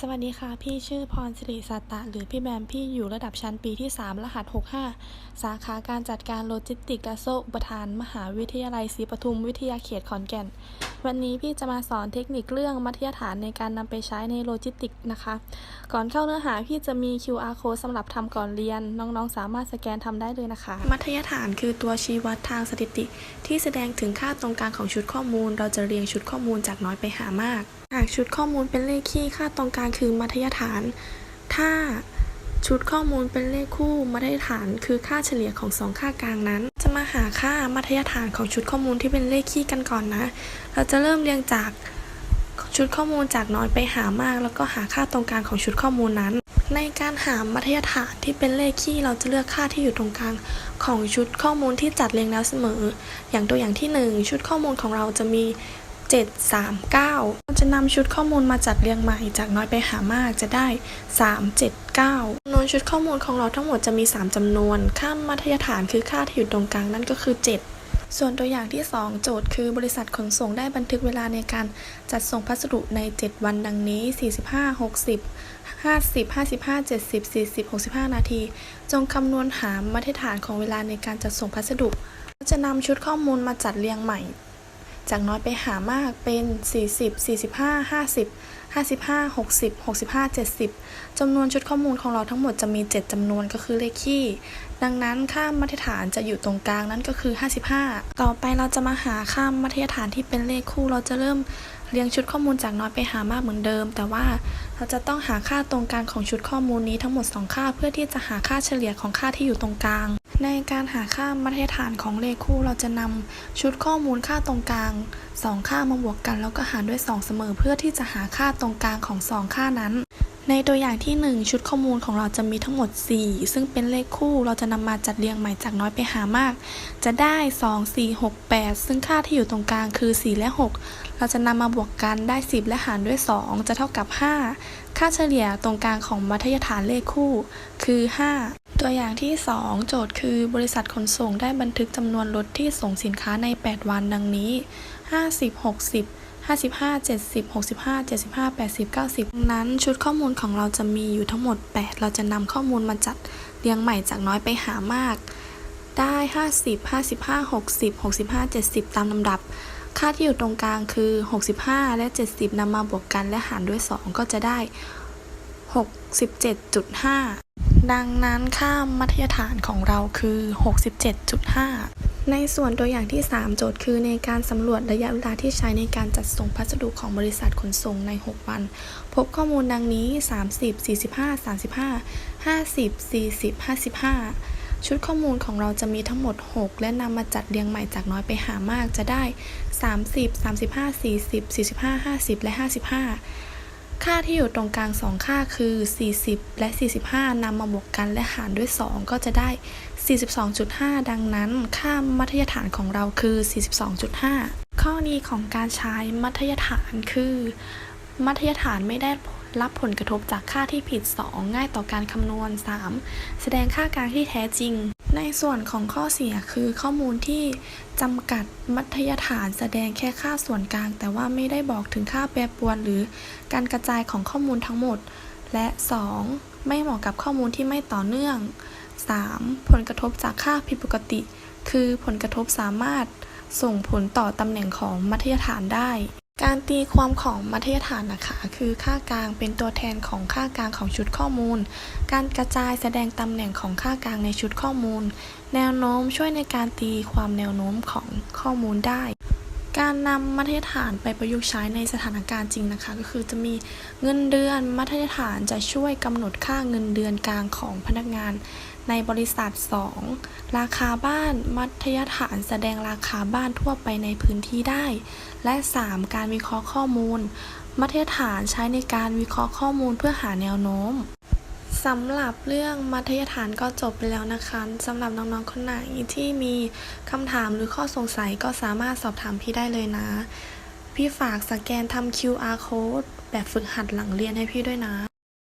สวัสดีค่ะ พี่ชื่อพรสิริสัตตะ หรือพี่แบมพี่อยู่ระดับชั้นปีที่ 3 รหัส 65 สาขาการจัดการโลจิสติกส์และโซ่อุปทาน มหาวิทยาลัยศรีปทุมวิทยาเขตขอนแก่น วันนี้พี่จะมาสอนเทคนิคเรื่องมัธยฐานในการนำไปใช้ในโลจิสติกส์นะคะ ก่อนเข้าเนื้อหาพี่จะมี QR code สำหรับทำก่อนเรียน น้องๆ สามารถสแกนทำได้เลยนะคะ มัธยฐานคือตัวชี้วัดทางสถิติ ที่แสดงถึงค่าตรงกลางของชุดข้อมูล เราจะเรียงชุดข้อมูลจากน้อยไปหามากากชุดข้อมูลเป็นเลขคี่ค่าตรงกลางคือมัธยฐาน ถ้าชุดข้อมูลเป็นเลขคู่มัธยฐานคือค่าเฉลี่ยของสองค่ากลางนั้น จะมาหาค่ามัธยฐานของชุดข้อมูลที่เป็นเลขคี่กันก่อนนะ เราจะเริ่มเรียงจากชุดข้อมูลจากน้อยไปหามาก แล้วก็หาค่าตรงกลางของชุดข้อมูลนั้น ในการหามัธยฐานที่เป็นเลขคี่เราจะเลือกค่าที่อยู่ตรงกลางของชุดข้อมูลที่จัดเรียงแล้วเสมอ อย่างตัวอย่างที่หนึ่งชุดข้อมูลของเราจะมี 7 3 9เราจะนำชุดข้อมูลมาจัดเรียงใหม่จากน้อยไปหามากจะได้ 3 7 9จำนวนชุดข้อมูลของเราทั้งหมดจะมี 3จำนวน ค่ามัธยฐานคือค่าที่อยู่ตรงกลางนั่นก็คือ 7 ส่วนตัวอย่างที่ 2 โจทย์คือบริษัทขนส่งได้บันทึกเวลาในการจัดส่งพัสดุใน 7 วันดังนี้ 45 60 50 55 70 40 65 นาที จงคำนวณหามาตรฐานของเวลาในการจัดส่งพัสดุเราจะนำชุดข้อมูลมาจัดเรียงใหม่ จากน้อยไปหามากเป็น 40 45 50 55 60 65 70 จำนวนชุดข้อมูลของเราทั้งหมดจะมี 7 จำนวนก็คือเลขคี่ ดังนั้นค่ามาตรฐานจะอยู่ตรงกลางนั่นก็คือ 55 ต่อไปเราจะมาหาค่ามาตรฐานที่เป็นเลขคู่ เราจะเริ่มเรียงชุดข้อมูลจากน้อยไปหามากเหมือนเดิม แต่ว่าเราจะต้องหาค่าตรงกลางของชุดข้อมูลนี้ทั้งหมด 2 ค่า เพื่อที่จะหาค่าเฉลี่ยของค่าที่อยู่ตรงกลาง ในการหาค่ามาตรฐานของเลขคู่เราจะนำชุดข้อมูลค่าตรงกลาง 2 ค่ามาบวกกัน แล้วก็หารด้วย 2 เสมอ เพื่อที่จะหาค่าตรงกลางของ 2 ค่านั้น ในตัวอย่างที่ 1 ชุดข้อมูลของเราจะมีทั้งหมด 4 ซึ่งเป็นเลขคู่เราจะนำมาจัดเรียงใหม่จากน้อยไปหามาก จะได้ 2 4 6 8 ซึ่งค่าที่อยู่ตรงกลางคือ 4 และ 6 เราจะนำมาบวกกันได้ 10 และหารด้วย 2 จะเท่ากับ 5 ค่าเฉลี่ยตรงกลางของมัธยฐานเลขคู่คือ 5 ตัวอย่างที่ 2 โจทย์คือบริษัทขนส่งได้บันทึกจำนวนรถที่ส่งสินค้าใน 8 วันดังนี้ 50 60 55 70 65 75 80 90ดังนั้นชุดข้อมูลของเราจะมีอยู่ทั้งหมด 8 เราจะนำข้อมูลมาจัดเรียงใหม่จากน้อยไปหามาก ได้ 50 55 60 65 70 ตามลำดับ ค่าที่อยู่ตรงกลางคือ 65 และ 70นำมาบวกกันและหารด้วย 2 ก็จะได้ 67.5 ดังนั้นค่ามัธยฐานของเราคือ 67.5 ในส่วนตัวอย่างที่ 3 โจทย์คือในการสำรวจระยะเวลาที่ใช้ในการจัดส่งพัสดุของบริษัทขนส่งใน 6 วัน พบข้อมูลดังนี้ 30 45 35 50 40 55 ชุดข้อมูลของเราจะมีทั้งหมด 6 และนำมาจัดเรียงใหม่จากน้อยไปหามากจะได้ 30 35 40 45 50 และ 55 ค่าที่อยู่ตรงกลาง 2 ค่าคือ 40 และ 45นำมาบวกกันและหารด้วย 2 ก็จะได้ 42.5 ดังนั้น ค่ามัธยฐานของเราคือ 42.5 ข้อดีของการใช้มัธยฐานคือ มัธยฐานไม่ได้ รับผลกระทบจากค่าที่ผิด 2 ง่ายต่อการคำนวณ 3 แสดงค่ากลางที่แท้จริง ในส่วนของข้อเสียคือข้อมูลที่จำกัดมัธยฐานแสดงแค่ค่าส่วนกลาง แต่ว่าไม่ได้บอกถึงค่าแปรปรวน หรือการกระจายของข้อมูลทั้งหมด และ 2. ไม่เหมาะกับข้อมูลที่ไม่ต่อเนื่อง 3. ผลกระทบจากค่าผิดปกติ คือผลกระทบสามารถส่งผลต่อตำแหน่งของมัธยฐานได้ การตีความของมัธยฐานนะคะ คือค่ากลางเป็นตัวแทนของค่ากลางของชุดข้อมูล การกระจายแสดงตำแหน่งของค่ากลางในชุดข้อมูล แนวโน้มช่วยในการตีความแนวโน้มของข้อมูลได้ การนำมัธยฐานไปประยุกต์ใช้ในสถานการณ์จริงนะคะ ก็คือจะมีเงินเดือนมัธยฐานจะช่วยกำหนดค่าเงินเดือนกลางของพนักงาน ในบริษัท 2. ราคาบ้านมัธยฐานแสดงราคาบ้านทั่วไปในพื้นที่ได้ และ 3. การวิเคราะห์ข้อมูล มัธยฐานใช้ในการวิเคราะห์ข้อมูลเพื่อหาแนวโน้มสำหรับเรื่องมัธยฐานก็จบไปแล้วนะคะสำหรับน้องๆคนไหนที่มีคำถามหรือข้อสงสัยก็สามารถสอบถามพี่ได้เลยนะ พี่ฝากสแกนทำ QR code แบบฝึกหัดหลังเรียนให้พี่ด้วยนะ